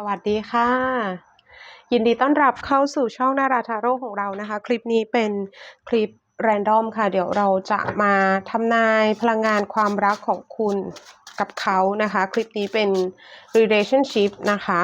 สวัสดีค่ะ ยินดีต้อนรับเข้าสู่ช่องนาราทาโร่ของเรานะคะ คลิปนี้เป็นคลิปแรนดอมค่ะ เดี๋ยวเราจะมาทำนายพลังงานความรักของคุณกับเขานะคะ คลิปนี้เป็น relationship นะคะ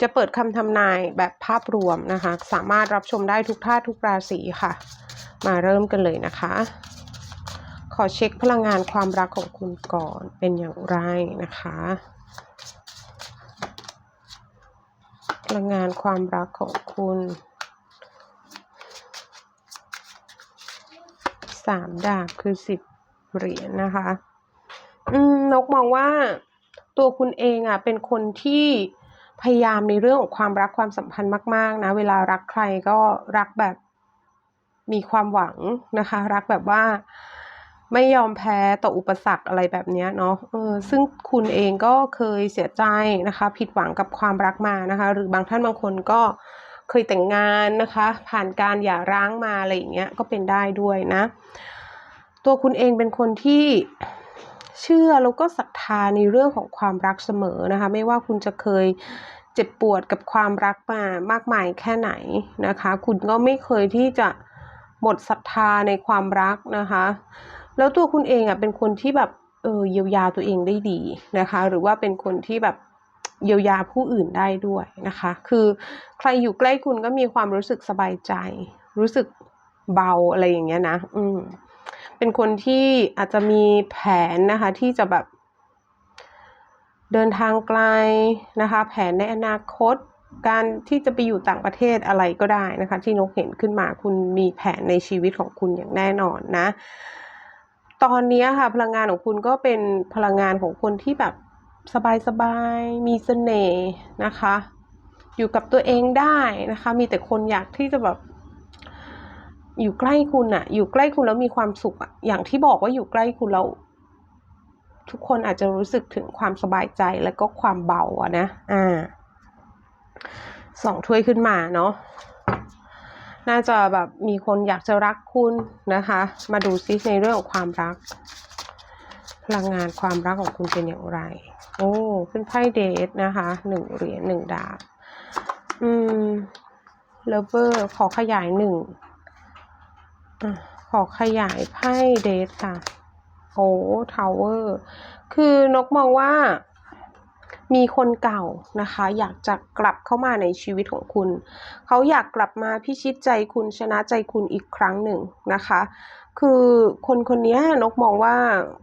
จะเปิดคำทำนายแบบภาพรวมนะคะ สามารถรับชมได้ทุกท่าทุกราศีค่ะ มาเริ่มกันเลยนะคะ ขอเช็คพลังงานความรักของคุณก่อนเป็นอย่างไรนะคะ พลังงานความรักของคุณสามดาบคือสิบเหรียญนะคะ อืมนกมองว่าตัวคุณเองอะเป็นคนที่พยายามในเรื่องของความรักความสัมพันธ์มาก ๆ นะ เวลารักใครก็รักแบบมีความหวังนะคะ รักแบบว่า ไม่ยอมแพ้ต่ออุปสรรคอะไรแบบนี้เนาะเออซึ่งคุณเองก็เคยเสียใจนะคะ ผิดหวังกับความรักมานะคะ หรือบางท่านบางคนก็เคยแต่งงานนะคะ ผ่านการหย่าร้างมาอะไรอย่างเงี้ยก็เป็นได้ด้วยนะ ตัวคุณเองเป็นคนที่เชื่อแล้วก็ศรัทธาในเรื่องของความรักเสมอนะคะ ไม่ว่าคุณจะเคยเจ็บปวดกับความรักมามากมายแค่ไหนนะคะ คุณก็ไม่เคยที่จะหมดศรัทธาในความรักนะคะ แล้วตัวคุณเองอะเป็นคนที่แบบเออเยียวยาตัวเองได้ดีนะคะ หรือว่าเป็นคนที่แบบเยียวยาผู้อื่นได้ด้วยนะคะ คือใครอยู่ใกล้คุณก็มีความรู้สึกสบายใจ รู้สึกเบาอะไรอย่างเงี้ยนะ อืม เป็นคนที่อาจจะมีแผนนะคะ ที่จะแบบ เดินทางไกลนะคะ แผนในอนาคต การที่จะไปอยู่ต่างประเทศอะไรก็ได้นะคะ ที่นกเห็นขึ้นมาคุณมีแผนในชีวิตของคุณอย่างแน่นอนนะ ตอนนี้ค่ะพลังงานของคุณก็เป็นพลังงานของคนที่แบบสบายๆ มีเสน่ห์นะคะ อยู่กับตัวเองได้นะคะ มีแต่คนอยากที่จะแบบอยู่ใกล้คุณอะอยู่ใกล้คุณแล้วมีความสุขอะอย่างที่บอกว่าอยู่ใกล้คุณแล้วทุกคนอาจจะรู้สึกถึงความสบายใจแล้วก็ความเบาอะนะ อ่า สองถ้วยขึ้นมาเนาะ น่าจะแบบมีคนอยากจะรักคุณนะคะ มาดูซิในเรื่องของความรัก พลังงานความรักของคุณเป็นอย่างไร โอ้ขึ้นไพ่เดทนะคะหนึ่งเหรียญหนึ่งดาบอืมเลเวอร์ขอขยายหนึ่งอขอขยายไพ่เดทค่ะโอ้ทาวเวอร์คือนกมองว่า มีคนเก่านะคะ อยากจะกลับเข้ามาในชีวิตของคุณ เขาอยากกลับมาพิชิตใจคุณชนะใจคุณอีกครั้งหนึ่งนะคะ คือคนคนนี้นกมองว่า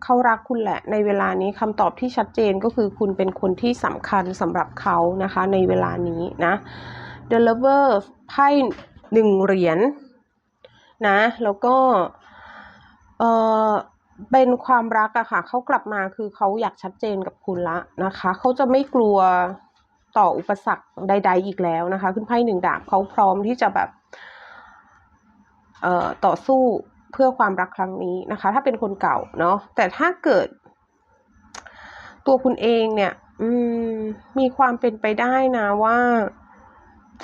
เขารักคุณแหละ ในเวลานี้คำตอบที่ชัดเจนก็คือคุณเป็นคนที่สำคัญสำหรับเขานะคะ ในเวลานี้นะ The Lover ไพ่หนึ่งเหรียญนะ แล้วก็เออ เป็นความรักอะค่ะเขากลับมาคือเขาอยากชัดเจนกับคุณละนะคะเขาจะไม่กลัวต่ออุปสรรคใด ๆ อีกแล้วนะคะ ขึ้นไพ่หนึ่งดาบเขาพร้อมที่จะแบบเอ่อต่อสู้เพื่อความรักครั้งนี้นะคะ ถ้าเป็นคนเก่าเนาะแต่ถ้าเกิด ตัวคุณเองเนี่ย อืม มีความเป็นไปได้นะว่า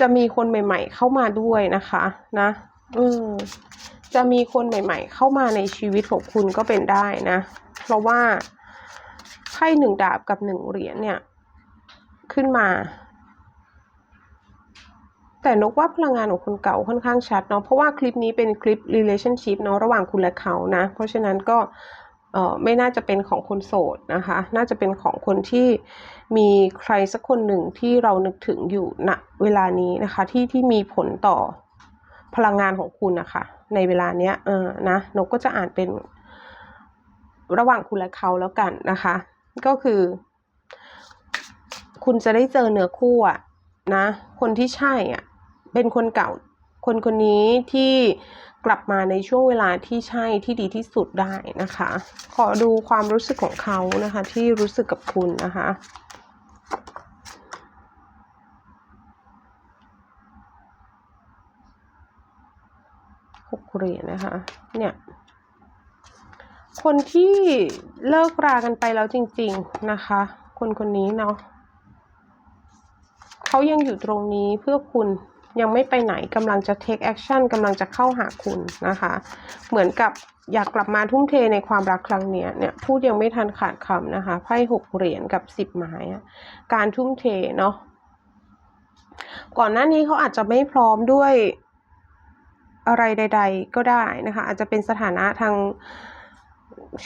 จะมีคนใหม่ ๆ เข้ามาด้วยนะคะ นะ อืม จะมีคนใหม่ ๆ เข้ามาในชีวิตของคุณก็เป็นได้นะ เพราะว่าไพ่หนึ่งดาบกับหนึ่งเหรียญเนี่ย ขึ้นมา แต่นกว่าพลังงานของคนเก่าค่อนข้างชัดเนาะเพราะว่าคลิปนี้เป็นคลิป relationship เนาะระหว่างคุณและเขานะ เพราะฉะนั้นก็เอ่อไม่น่าจะเป็นของคนโสดนะคะ น่าจะเป็นของคนที่มีใครสักคนหนึ่งที่เรานึกถึงอยู่ณเวลานี้นะคะ ที่ที่มีผลต่อ พลังงานของคุณนะคะในเวลาเนี้ยเออนะนกก็จะอ่านเป็นระหว่างคุณและเขาแล้วกันนะคะ ก็คือ คุณจะได้เจอเนื้อคู่อะนะ คนที่ใช่อะเป็นคนเก่าคนคนนี้ที่กลับมาในช่วงเวลาที่ใช่ที่ดีที่สุดได้นะคะ ขอดูความรู้สึกของเขานะคะ ที่รู้สึกกับคุณนะคะ หกเหรียญนะคะ เนี่ย คนที่เลิกรากันไปแล้วจริง ๆนะคะ คนคนนี้เนาะเขายังอยู่ตรงนี้เพื่อคุณยังไม่ไปไหนกำลังจะ take action กำลังจะเข้าหาคุณนะคะ เหมือนกับอยากกลับมาทุ่มเทในความรักครั้งเนี้ยเนี่ยพูดยังไม่ทันขาดคำนะคะไพ่หกเหรียญกับสิบไม้การทุ่มเทเนาะก่อนหน้านี้เขาอาจจะไม่พร้อมด้วย อะไรใด ๆ ก็ได้นะคะ อาจจะเป็นสถานะทาง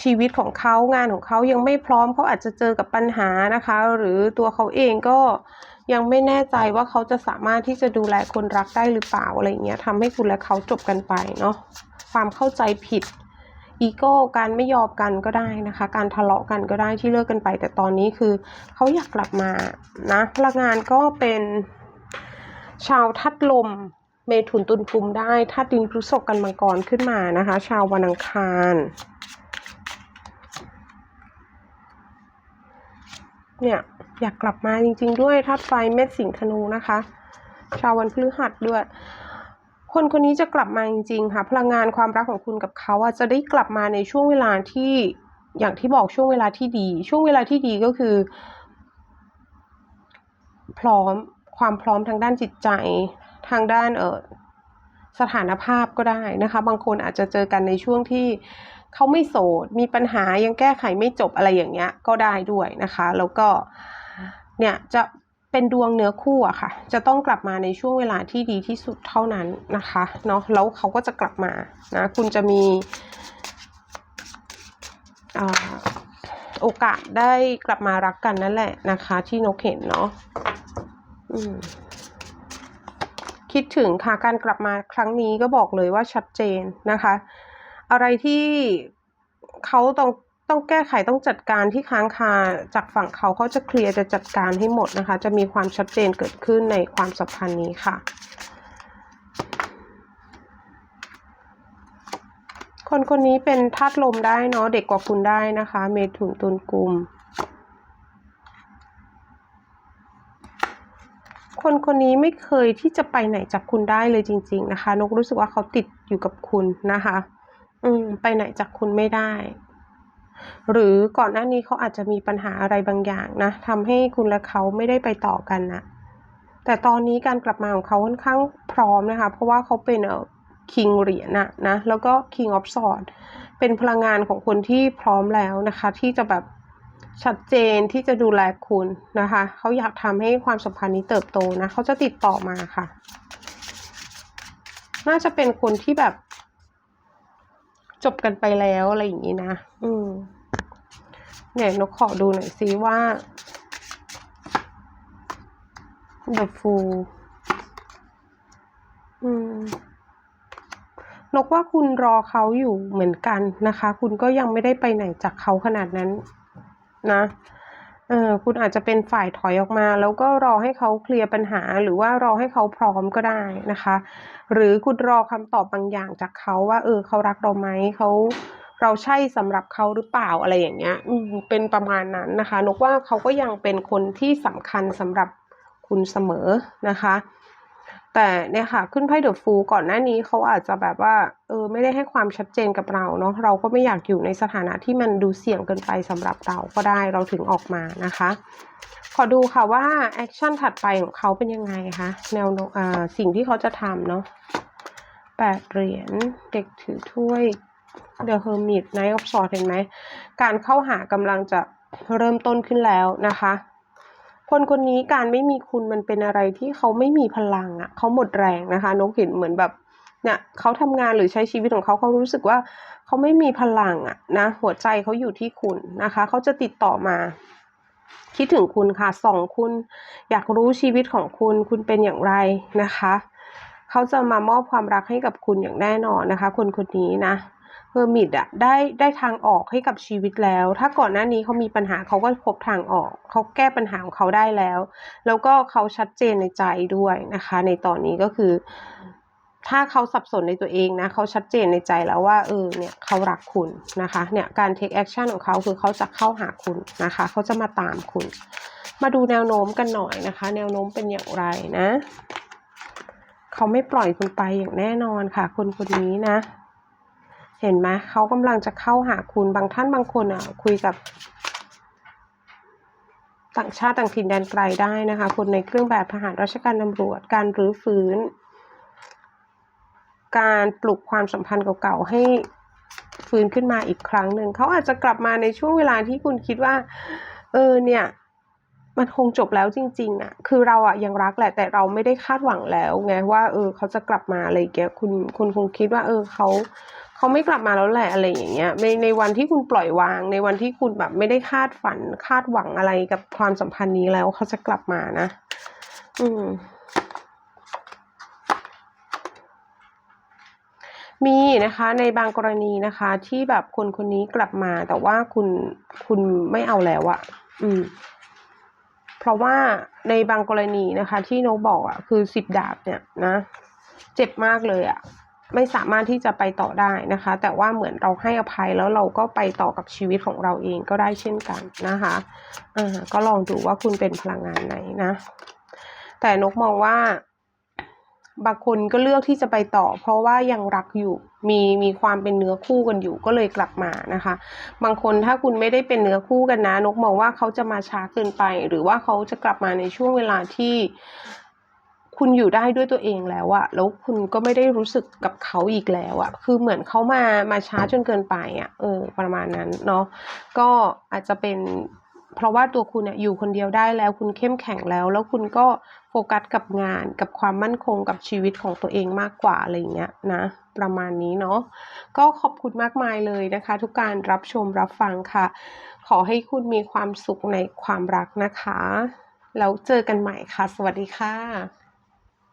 ชีวิตของเขางานของเขายังไม่พร้อมเขาอาจจะเจอกับปัญหานะคะ หรือตัวเขาเองก็ยังไม่แน่ใจว่าเขาจะสามารถที่จะดูแลคนรักได้หรือเปล่าอะไรเงี้ยทำให้คุณและเขาจบกันไปเนาะความเข้าใจผิดอีโก้การไม่ยอมกันก็ได้นะคะ การทะเลาะกันก็ได้ที่เลิกกันไป แต่ตอนนี้คือเขาอยากกลับมานะพลังงานก็เป็นชาวทัดลม เมถุนตุลกุมได้ธาดินพฤษภกันมังกรขึ้นมานะคะ ชาววันอังคารเนี่ยอยากกลับมาจริง ๆ ด้วยธาตุไฟเม็ดสิงธนูนะคะ ชาววันพฤหัสด้วย คนคนนี้จะกลับมาจริงๆค่ะพลังงานความรักของคุณกับเขาอะจะได้กลับมาในช่วงเวลาที่อย่างที่บอกช่วงเวลาที่ดี ช่วงเวลาที่ดีก็คือ พร้อมความพร้อมทางด้านจิตใจ ทางด้านเออสถานภาพก็ได้นะคะ บางคนอาจจะเจอกันในช่วงที่เขาไม่โสด มีปัญหายังแก้ไขไม่จบอะไรอย่างเงี้ย ก็ได้ด้วยนะคะ แล้วก็เนี่ยจะเป็นดวงเนื้อคู่อะค่ะ จะต้องกลับมาในช่วงเวลาที่ดีที่สุดเท่านั้นนะคะเนาะแล้วเขาก็จะกลับมานะคุณจะมีอโอกาสได้กลับมารักกันนั่นแหละนะคะ ที่นกเห็นเนาะอืม คิดถึงค่ะการกลับมาครั้งนี้ก็บอกเลยว่าชัดเจนนะคะ อะไรที่เขาต้องต้องแก้ไขต้องจัดการที่ค้างคาจากฝั่งเขาเขาจะเคลียร์จะจัดการให้หมดนะคะ จะมีความชัดเจนเกิดขึ้นในความสัมพันธ์นี้ค่ะ คนคนนี้เป็นธาตุลมได้เนาะเด็กกว่าคุณได้นะคะ เมถุนตุลกุม คนคนนี้ไม่เคยที่จะไปไหนจากคุณได้เลยจริง ๆ นะคะ นกรู้สึกว่าเขาติดอยู่กับคุณนะคะ อืม ไปไหนจากคุณไม่ได้ หรือก่อนหน้านี้เขาอาจจะมีปัญหาอะไรบางอย่างนะทำให้คุณและเขาไม่ได้ไปต่อกันนะแต่ตอนนี้การกลับมาของเขาค่อนข้างพร้อมนะคะ เพราะว่าเขาเป็นเอ่อคิงเหรียญนะนะ แล้วก็ King of Swords เป็นพลังงานของคนที่พร้อมแล้วนะคะ ที่จะแบบ ชัดเจนที่จะดูแลคุณนะคะ เขาอยากทำให้ความสัมพันธ์นี้เติบโตนะ เขาจะติดต่อมาค่ะ น่าจะเป็นคนที่แบบ จบกันไปแล้วอะไรอย่างนี้นะ อืมเนี่ยนกขอดูหน่อยซิว่า The Fool อืมนกว่าคุณรอเขาอยู่เหมือนกันนะคะ คุณก็ยังไม่ได้ไปไหนจากเขาขนาดนั้น นะเออคุณอาจจะเป็นฝ่ายถอยออกมา แล้วก็รอให้เขาเคลียร์ปัญหา หรือว่ารอให้เขาพร้อมก็ได้นะคะ หรือคุณรอคำตอบบางอย่างจากเขาว่า เออเขารักเราไหมเขาเราใช่สำหรับเขาหรือเปล่าอะไรอย่างเงี้ย อืมเป็นประมาณนั้นนะคะนกว่าเขาก็ยังเป็นคนที่สำคัญสำหรับคุณเสมอนะคะ แต่เนี่ยค่ะ ขึ้นไพ่เดอะฟูก่อนหน้านี้เขาอาจจะแบบว่า เออ ไม่ได้ให้ความชัดเจนกับเราเนาะเราก็ไม่อยากอยู่ในสถานะที่มันดูเสี่ยงเกินไปสำหรับเราก็ได้เราถึงออกมานะคะ ขอดูค่ะว่าแอคชั่นถัดไปของเขาเป็นยังไงคะแนวอ่าสิ่งที่เขาจะทำเนาะแปดเหรียญเด็กถือถ้วย The Hermit Knight of Swords เห็นไหมการเข้าหากำลังจะเริ่มต้นขึ้นแล้วนะคะ คนคนนี้การไม่มีคุณมันเป็นอะไรที่เขาไม่มีพลังอะ่ะเขาหมดแรงนะคะนกเห็นเหมือนแบบเนี่ยเขาทำงานหรือใช้ชีวิตของเขาเขารู้สึกว่าเขาไม่มีพลังอะ่ะนะหัวใจเขาอยู่ที่คุณนะคะ เขาจะติดต่อมา คิดถึงคุณค่ะส่องคุณ อยากรู้ชีวิตของคุณ คุณเป็นอย่างไรนะคะ เขาจะมามอบความรักให้กับคุณอย่างแน่นอนนะคะ คนคนนี้นะ เฮอร์มิตอะได้ได้ทางออกให้กับชีวิตแล้ว ถ้าก่อนหน้านี้เขามีปัญหาเขาก็พบทางออกเขาแก้ปัญหาของเขาได้แล้ว แล้วก็เขาชัดเจนในใจด้วยนะคะ ในตอนนี้ก็คือ ถ้าเขาสับสนในตัวเองนะเขาชัดเจนในใจแล้วว่าเออเนี่ยเขารักคุณนะคะเนี่ยการ take action ของเขาคือเขาจะเข้าหาคุณนะคะเขาจะมาตามคุณ มาดูแนวโน้มกันหน่อยนะคะ แนวโน้มเป็นอย่างไรนะ เขาไม่ปล่อยคุณไปอย่างแน่นอนค่ะ คนคนนี้นะ เห็นไหมเขากำลังจะเข้าหาคุณบางท่านบางคนอะ คุยกับ ต่างชาติต่างถิ่นแดนไกลได้นะคะ คนในเครื่องแบบทหารราชการตำรวจ การรื้อฟื้น การปลุกความสัมพันธ์เก่าๆให้ฟื้นขึ้นมาอีกครั้งหนึ่งเขาอาจจะกลับมาในช่วงเวลาที่คุณคิดว่า เออเนี่ย มันคงจบแล้วจริง ๆอะคือเราอะยังรักแหละแต่เราไม่ได้คาดหวังแล้วไงว่า เออเขาจะกลับมาอะไรเงี้ยคุณคุณคงคิดว่า เออเขา เขาไม่กลับมาแล้วแหละอะไรอย่างเงี้ยในในวันที่คุณปล่อยวาง ในวันที่คุณแบบไม่ได้คาดฝันคาดหวังอะไรกับความสัมพันธ์นี้แล้วเขาจะกลับมานะ อืมมีนะคะในบางกรณีนะคะ ที่แบบคนคนนี้กลับมา แต่ว่าคุณคุณไม่เอาแล้วอะอืม เพราะว่าในบางกรณีนะคะ ที่โนบอกอะคือสิบดาบเนี่ยนะ เจ็บมากเลยอะ ไม่สามารถที่จะไปต่อได้นะคะ แต่ว่าเหมือนเราให้อภัยแล้วเราก็ไปต่อกับชีวิตของเราเองก็ได้เช่นกันนะคะอ่าก็ลองดูว่าคุณเป็นพลังงานไหนนะ แต่นกมองว่าบางคนก็เลือกที่จะไปต่อ เพราะว่ายังรักอยู่มีมีความเป็นเนื้อคู่กันอยู่ก็เลยกลับมานะคะ บางคนถ้าคุณไม่ได้เป็นเนื้อคู่กันนะ นกมองว่าเขาจะมาช้าเกินไป หรือว่าเขาจะกลับมาในช่วงเวลาที่ คุณอยู่ได้ด้วยตัวเองแล้วอะแล้วคุณก็ไม่ได้รู้สึกกับเขาอีกแล้วอะคือเหมือนเขามามาช้าจนเกินไปอะเออ ประมาณนั้นเนาะก็อาจจะเป็นเพราะว่าตัวคุณเนี่ยอยู่คนเดียวได้แล้ว คุณเข้มแข็งแล้ว แล้วคุณก็โฟกัสกับงานกับความมั่นคงกับชีวิตของตัวเองมากกว่าอะไรอย่างเงี้ยนะประมาณนี้เนาะก็ขอบคุณมากมายเลยนะคะ ทุกการรับชมรับฟังค่ะ ขอให้คุณมีความสุขในความรักนะคะ แล้วเจอกันใหม่ค่ะ สวัสดีค่ะ